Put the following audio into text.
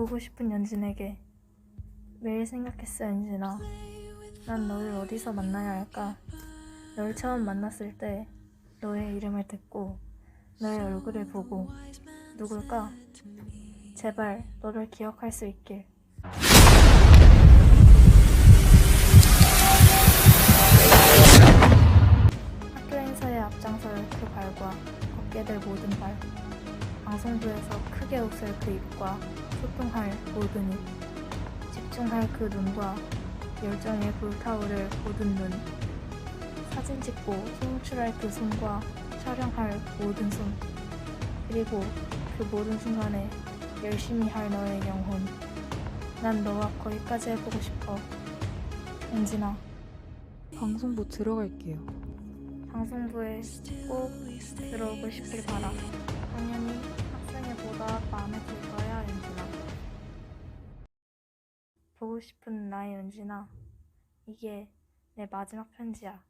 보고 싶은 연진에게 매일 생각했어 연진아. 난 너를 어디서 만나야 할까? 널 처음 만났을 때 너의 이름을 듣고 너의 얼굴을 보고 누굴까? 제발 너를 기억할 수 있길. 학교 행사에 앞장설 그 발과 걷게 될 모든 발 방송부에서 크게 웃을 그 입과 소통할 모든 입 집중할 그 눈과 열정에 불타오를 모든 눈 사진 찍고 송출할 그 손과 촬영할 모든 손 그리고 그 모든 순간에 열심히 할 너의 영혼. 난 너와 거기까지 해보고 싶어. 은진아. 방송부 들어갈게요. 방송부에 꼭 들어오고 싶길 바라. 당연히 보고 싶은 나의 은진아 이게 내 마지막 편지야